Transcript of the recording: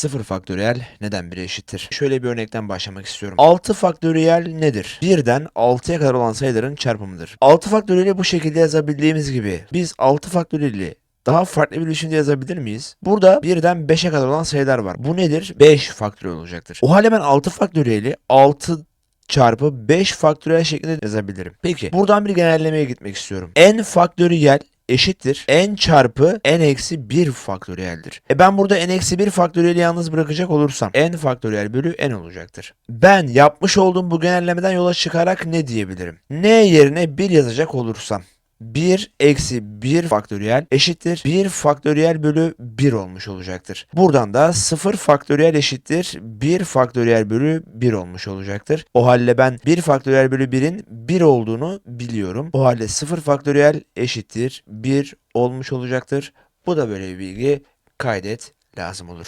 0 faktöriyel neden 1 eşittir? Şöyle bir örnekten başlamak istiyorum. 6 faktöriyel nedir? 1'den 6'ya kadar olan sayıların çarpımıdır. 6 faktöriyeli bu şekilde yazabildiğimiz gibi biz 6 faktöriyeli daha farklı bir biçimde yazabilir miyiz? Burada 1'den 5'e kadar olan sayılar var. Bu nedir? 5 faktöriyel olacaktır. O halde ben 6 faktöriyeli 6 çarpı 5 faktöriyel şeklinde yazabilirim. Peki buradan bir genellemeye gitmek istiyorum. n faktöriyel eşittir n çarpı n eksi 1 faktöriyeldir. E ben burada n eksi 1 faktöriyeli yalnız bırakacak olursam n faktöriyel bölü n olacaktır. Ben yapmış olduğum bu genellemeden yola çıkarak ne diyebilirim? n yerine 1 yazacak olursam 1 eksi 1 faktöriyel eşittir 1 faktöriyel bölü 1 olmuş olacaktır. Buradan da 0 faktöriyel eşittir 1 faktöriyel bölü 1 olmuş olacaktır. O halde ben 1 faktöriyel bölü 1'in 1 olduğunu biliyorum. O halde 0 faktöriyel eşittir 1 olmuş olacaktır. Bu da böyle bir bilgi kaydet lazım olur.